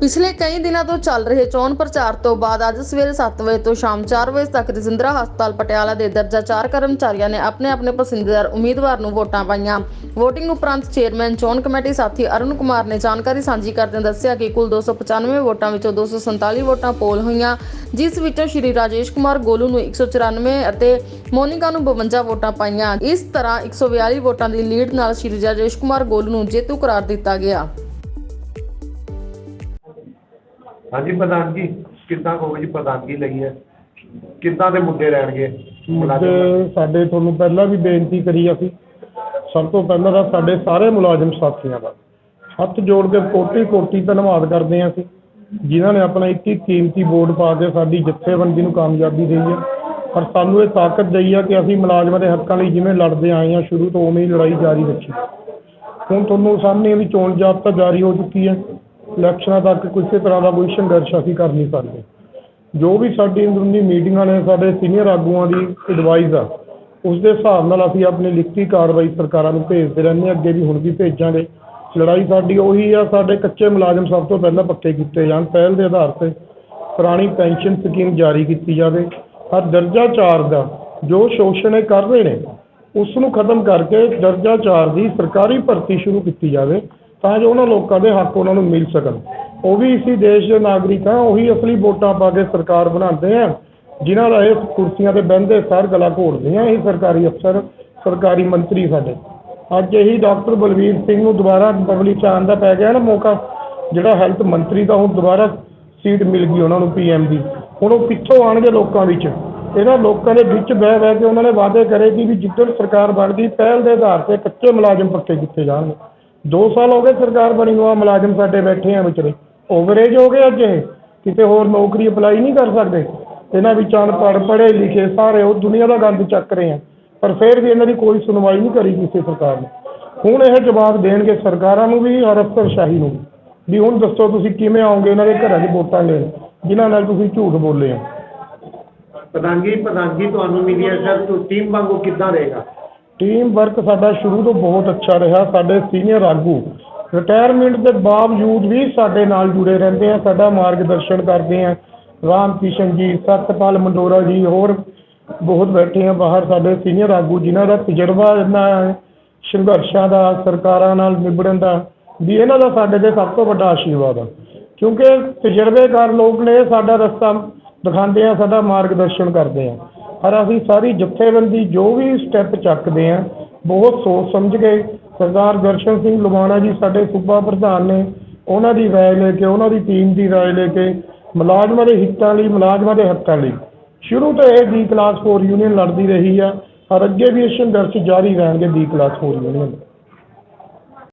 ਪਿਛਲੇ ਕਈ ਦਿਨਾਂ ਤੋਂ ਚੱਲ ਰਹੇ ਚੋਣ ਪ੍ਰਚਾਰ ਤੋਂ ਬਾਅਦ ਅੱਜ ਸਵੇਰੇ 7 ਵਜੇ ਤੋਂ ਸ਼ਾਮ 4 ਵਜੇ ਤੱਕ ਰਜਿੰਦਰਾ ਹਸਪਤਾਲ ਪਟਿਆਲਾ ਦੇ ਦਰਜਾ 4 ਕਰਮਚਾਰੀਆਂ ਨੇ ਆਪਣੇ ਆਪਣੇ ਪਸੰਦੀਦਾਰ ਉਮੀਦਵਾਰ ਨੂੰ ਵੋਟਾਂ ਪਾਈਆਂ। VOTING ਉਪਰੰਤ ਚੇਅਰਮੈਨ, ਚੋਣ ਕਮੇਟੀ ਸਾਥੀ ਅਰੁਣ ਕੁਮਾਰ ਨੇ ਜਾਣਕਾਰੀ ਸਾਂਝੀ ਕਰਦਿਆਂ ਦੱਸਿਆ ਕਿ ਕੁੱਲ 295 ਵੋਟਾਂ ਵਿੱਚੋਂ 247 ਵੋਟਾਂ ਪੋਲ ਹੋਈਆਂ। ਜਿਸ ਵਿੱਚੋਂ ਸ਼੍ਰੀ ਰਾਜੇਸ਼ ਕੁਮਾਰ ਗੋਲੂ ਨੂੰ 194 ਅਤੇ ਮੋਨਿਕਾ ਨੂੰ 52 ਵੋਟਾਂ ਪਾਈਆਂ। ਇਸ ਤਰ੍ਹਾਂ 142 ਵੋਟਾਂ ਦੀ ਲੀਡ ਨਾਲ ਸ਼੍ਰੀ ਰਾਜੇਸ਼ ਕੁਮਾਰ ਗੋਲੂ ਨੂੰ ਜੇਤੂ ਕਰਾਰ ਦਿੱਤਾ ਗਿਆ। ਹਾਂਜੀ ਪ੍ਰਧਾਨ ਜੀ ਕਿੱਦਾਂ ਕਹੋਗੇ ਜੀ ਪ੍ਰਧਾਨਗੀ ਲਈ ਹੈ? ਕਿੱਦਾਂ ਦੇ ਮੁੱਦੇ ਰਹਿਣਗੇ? ਮੁਲਾਜ਼ਮ ਮੁੱਦੇ ਸਾਡੇ ਤੁਹਾਨੂੰ ਪਹਿਲਾਂ ਵੀ ਬੇਨਤੀ ਕਰੀ ਅਸੀਂ। ਸਭ ਤੋਂ ਪਹਿਲਾਂ ਤਾਂ ਸਾਡੇ ਸਾਰੇ ਮੁਲਾਜ਼ਮ ਸਾਥੀਆਂ ਦਾ। ਹੱਥ ਜੋੜ ਕੇ ਕੋਟੀ ਕੋਟੀ ਧੰਨਵਾਦ ਕਰਦੇ ਹਾਂ ਅਸੀਂ ਜਿਨ੍ਹਾਂ ਨੇ ਆਪਣਾ ਇੱਕ ਇੱਕ ਕੀਮਤੀ ਵੋਟ ਪਾ ਕੇ ਸਾਡੀ ਜਥੇਬੰਦੀ ਨੂੰ ਕਾਮਯਾਬੀ ਦੇਈ ਹੈ। ਪਰ ਸਾਨੂੰ ਇਹ ਤਾਕਤ ਦਈ ਹੈ ਕਿ ਅਸੀਂ ਮੁਲਾਜ਼ਮਾਂ ਦੇ ਹੱਕਾਂ ਲਈ ਜਿਵੇਂ ਲੜਦੇ ਆਏ ਹਾਂ ਸ਼ੁਰੂ ਤੋਂ ਉਵੇਂ ਹੀ ਲੜਾਈ ਜਾਰੀ ਰੱਖੀ। ਹੁਣ ਤੁਹਾਨੂੰ ਸਾਹਮਣੇ ਵੀ ਚੋਣ ਜਾਬਤਾ ਜਾਰੀ ਹੋ ਚੁੱਕੀ ਹੈ। ਇਲੈਕਸ਼ਨਾਂ ਤੱਕ ਕਿਸੇ ਤਰ੍ਹਾਂ ਦਾ ਕੋਈ ਸੰਘਰਸ਼ ਅਸੀਂ ਕਰ ਨਹੀਂ ਸਕਦੇ। ਜੋ ਵੀ ਸਾਡੀ ਅੰਦਰੂਨੀ ਮੀਟਿੰਗਾਂ ਨੇ, ਸਾਡੇ ਸੀਨੀਅਰ ਆਗੂਆਂ ਦੀ ਐਡਵਾਈਸ ਆ, ਉਸ ਦੇ ਹਿਸਾਬ ਨਾਲ ਅਸੀਂ ਆਪਣੀ ਲਿਖਤੀ ਕਾਰਵਾਈ ਸਰਕਾਰਾਂ ਨੂੰ ਭੇਜਦੇ ਰਹਿੰਦੇ ਹਾਂ, ਅੱਗੇ ਵੀ ਹੁਣ ਵੀ ਭੇਜਾਂਗੇ। ਲੜਾਈ ਸਾਡੀ ਉਹੀ ਆ, ਸਾਡੇ ਕੱਚੇ ਮੁਲਾਜ਼ਮ ਸਭ ਤੋਂ ਪਹਿਲਾਂ ਪੱਕੇ ਕੀਤੇ ਜਾਣ, ਪਹਿਲ ਦੇ ਆਧਾਰ ਤੇ ਪੁਰਾਣੀ ਪੈਨਸ਼ਨ ਸਕੀਮ ਜਾਰੀ ਕੀਤੀ ਜਾਵੇ। ਹਰ ਦਰਜਾ 4 ਦਾ ਜੋ ਸ਼ੋਸ਼ਣ ਇਹ ਕਰ ਰਹੇ ਨੇ, ਉਸ ਨੂੰ ਖਤਮ ਕਰਕੇ ਦਰਜਾ 4 ਦੀ ਸਰਕਾਰੀ ਭਰਤੀ ਸ਼ੁਰੂ ਕੀਤੀ ਜਾਵੇ। ਤਾਂ ਜੋ ਉਹਨਾਂ ਲੋਕਾਂ ਦੇ ਹੱਕ ਉਹਨਾਂ ਨੂੰ ਮਿਲ ਸਕਣ। ਉਹ ਵੀ ਇਸੇ ਦੇਸ਼ ਦੇ ਨਾਗਰਿਕ ਆ, ਉਹੀ ਅਸਲੀ ਵੋਟਾਂ ਪਾ ਕੇ ਸਰਕਾਰ ਬਣਾਉਂਦੇ ਆ, ਜਿਨ੍ਹਾਂ ਦਾ ਇਹ ਕੁਰਸੀਆਂ ਤੇ ਬਹਿੰਦੇ ਸਾਰ ਗਲਾ ਘੋਟਦੇ ਆ, ਇਹ ਸਰਕਾਰੀ ਅਫਸਰ, ਸਰਕਾਰੀ ਮੰਤਰੀ ਸਾਡੇ। ਅੱਜ ਇਹੀ ਡਾਕਟਰ ਬਲਵੀਰ ਸਿੰਘ ਨੂੰ ਦੁਬਾਰਾ ਪਬਲਿਕ ਆਉਣ ਦਾ ਪੈ ਗਿਆ ਨਾ ਮੌਕਾ, ਜਿਹੜਾ ਹੈਲਥ ਮੰਤਰੀ ਦਾ ਹੁਣ ਦੁਬਾਰਾ ਸੀਟ ਮਿਲ ਗਈ ਉਹਨਾਂ ਨੂੰ ਪੀਐਮ ਦੀ। ਹੁਣ ਉਹ ਪਿੱਛੋਂ ਆਣਗੇ ਲੋਕਾਂ ਵਿੱਚ। ਇਹਨਾਂ ਲੋਕਾਂ ਦੇ ਵਿੱਚ ਬਹਿ ਬਹਿ ਕੇ ਉਹਨਾਂ ਨੇ ਵਾਅਦੇ ਕਰੇ ਕਿ ਵੀ ਜਿੱਦਣ ਸਰਕਾਰ ਬਣਦੀ, ਪਹਿਲ ਦੇ ਆਧਾਰ ਤੇ ਕੱਚੇ ਮੁਲਾਜ਼ਮ ਪੱਕੇ ਕੀਤੇ ਜਾਣਗੇ। ਦੋ ਸਾਲ ਹੋ ਗਏ ਸਰਕਾਰ ਬਣੀ ਨੂੰ ਆ ਮੁਲਾਜ਼ਮ ਸਾਡੇ ਬੈਠੇ ਆ ਵਿਚਲੇ। ਓਵਰੇਜ ਹੋ ਗਏ ਅੱਜ ਇਹ। ਕਿਤੇ ਹੋਰ ਨੌਕਰੀ ਅਪਲਾਈ ਨਹੀਂ ਕਰ ਸਕਦੇ। ਇਹਨਾਂ ਵਿੱਚ ਅਨਪੜ੍ਹ ਪੜ੍ਹੇ ਲਿਖੇ ਸਾਰੇ ਉਹ ਦੁਨੀਆ ਦਾ ਗੰਦ ਚੱਕ ਰਹੇ ਆ। ਪਰ ਫਿਰ ਵੀ ਇਹਨਾਂ ਦੀ ਕੋਈ ਸੁਣਵਾਈ ਨਹੀਂ ਕਰੀ ਕਿਸੇ ਸਰਕਾਰ ਨੇ। ਹੁਣ ਇਹ ਜਵਾਬ ਦੇਣਗੇ ਸਰਕਾਰਾਂ ਨੂੰ ਵੀ ਔਰ ਅਫਸਰਸ਼ਾਹੀ ਨੂੰ ਵੀ। ਵੀ ਹੁਣ ਦੱਸੋ ਤੁਸੀਂ ਕਿਵੇਂ ਆਉਂਗੇ ਇਹਨਾਂ ਦੇ ਘਰਾਂ 'ਚ ਵੋਟਾਂ ਲੈਣ? ਜਿਨ੍ਹਾਂ ਨਾਲ ਤੁਸੀਂ ਝੂਠ ਬੋਲੇ ਆ। ਪ੍ਰਧਾਨਗੀ ਪ੍ਰਧਾਨਗੀ ਤੁਹਾਨੂੰ ਮਿਲੀ ਹੈ ਸਰ। ਟੀਮ ਵਾਂਗੂ ਕਿੱਦਾਂ ਰਹੇਗਾ? ਟੀਮ ਵਰਕ ਸਾਡਾ ਸ਼ੁਰੂ ਤੋਂ ਬਹੁਤ ਅੱਛਾ ਰਿਹਾ। ਸਾਡੇ ਸੀਨੀਅਰ ਆਗੂ ਰਿਟਾਇਰਮੈਂਟ ਦੇ ਬਾਵਜੂਦ ਵੀ ਸਾਡੇ ਨਾਲ ਜੁੜੇ ਰਹਿੰਦੇ ਆ, ਸਾਡਾ ਮਾਰਗਦਰਸ਼ਨ ਕਰਦੇ ਆ। ਰਾਮ ਕਿਸ਼ਨ ਜੀ, ਸਤਪਾਲ ਮੰਡੋਰਾ ਜੀ, ਹੋਰ ਬਹੁਤ ਬੈਠੇ ਆ ਬਾਹਰ ਸਾਡੇ ਸੀਨੀਅਰ ਆਗੂ, ਜਿਨ੍ਹਾਂ ਦਾ ਤਜਰਬਾ ਇੰਨਾ ਹੈ, ਸੰਘਰਸ਼ਾਂ ਦਾ, ਸਰਕਾਰਾਂ ਨਾਲ ਨਿਬੜਨ ਦਾ, ਵੀ ਇਹਨਾਂ ਦਾ ਸਾਡੇ ਤੇ ਸਭ ਤੋਂ ਵੱਡਾ ਆਸ਼ੀਰਵਾਦ ਆ। ਕਿਉਂਕਿ ਤਜਰਬੇਕਾਰ ਲੋਕ ਨੇ, ਸਾਡਾ ਰਸਤਾ ਦਿਖਾਉਂਦੇ ਆ, ਸਾਡਾ ਮਾਰਗਦਰਸ਼ਨ ਕਰਦੇ ਆ। ਪਰ ਅਸੀਂ ਸਾਰੀ ਜਥੇਬੰਦੀ ਜੋ ਵੀ ਸਟੈਪ ਚੱਕਦੇ ਹਾਂ, ਬਹੁਤ ਸੋਚ ਸਮਝ ਕੇ ਸਰਦਾਰ ਦਰਸ਼ਨ ਸਿੰਘ ਲੁਬਾਣਾ ਜੀ ਸਾਡੇ ਸੂਬਾ ਪ੍ਰਧਾਨ ਨੇ, ਉਹਨਾਂ ਦੀ ਰਾਏ ਲੈ ਕੇ, ਉਹਨਾਂ ਦੀ ਟੀਮ ਦੀ ਰਾਏ ਲੈ ਕੇ ਮੁਲਾਜ਼ਮਾਂ ਦੇ ਹਿੱਤਾਂ ਲਈ, ਮੁਲਾਜ਼ਮਾਂ ਦੇ ਹੱਕਾਂ ਲਈ। ਸ਼ੁਰੂ ਤੋਂ ਇਹ ਬੀ ਕਲਾਸ 4 ਯੂਨੀਅਨ ਲੜਦੀ ਰਹੀ ਆ ਔਰ ਅੱਗੇ ਵੀ ਇਹ ਸੰਘਰਸ਼ ਜਾਰੀ ਰਹਿਣਗੇ ਬੀ ਕਲਾਸ 4 ਯੂਨੀਅਨ